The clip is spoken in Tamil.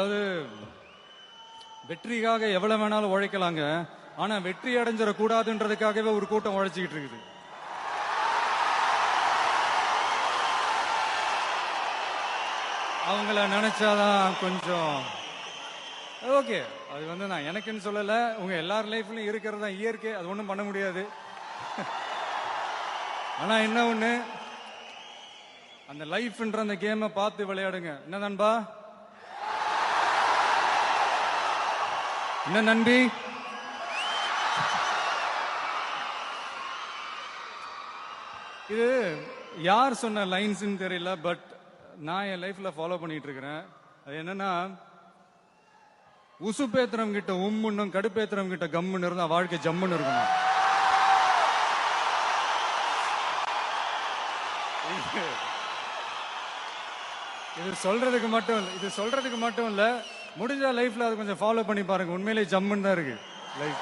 அதாவது வெற்றிக்காக எவ்வளவு வேணாலும் உழைக்கலாங்க. ஆனா வெற்றி அடைஞ்சிட கூடாதுன்றதுக்காகவே ஒரு கூட்டம் உழைச்சிக்கிட்டு இருக்குது. அவங்கள நினைச்சாதான் கொஞ்சம் ஓகே. அது வந்து நான் எனக்குன்னு சொல்லல. உங்க எல்லார் லைஃப்லயும் இருக்கிறது தான் இயற்கை. அது ஒன்றும் பண்ண முடியாது. ஆனா என்ன ஒண்ணு? அந்த லைஃப்ன்ற அந்த கேமை பார்த்து விளையாடுங்க. என்ன நண்பா? என்ன நன்றி? இது யார் சொன்ன லைன்ஸ்ன்னு தெரியல பட் நான் என் லைஃப்ல ஃபாலோ பண்ணிட்டு இருக்கிறேன் அது என்னன்னா உசுப்பேத்திரம் கிட்ட உம்முன்னும் கடுப்பேத்திரம் கிட்ட கம்முன்னு இருந்தா வாழ்க்கை ஜம்முன்னு இருக்கணும் இது சொல்றதுக்கு மட்டும் இது சொல்றதுக்கு மட்டும் இல்லை முடிஞ்ச லைஃப்ல அது கொஞ்சம் ஃபாலோ பண்ணி பாருங்க. உண்மையிலேயே ஜம்முன்னு தான் இருக்கு. லைஃப்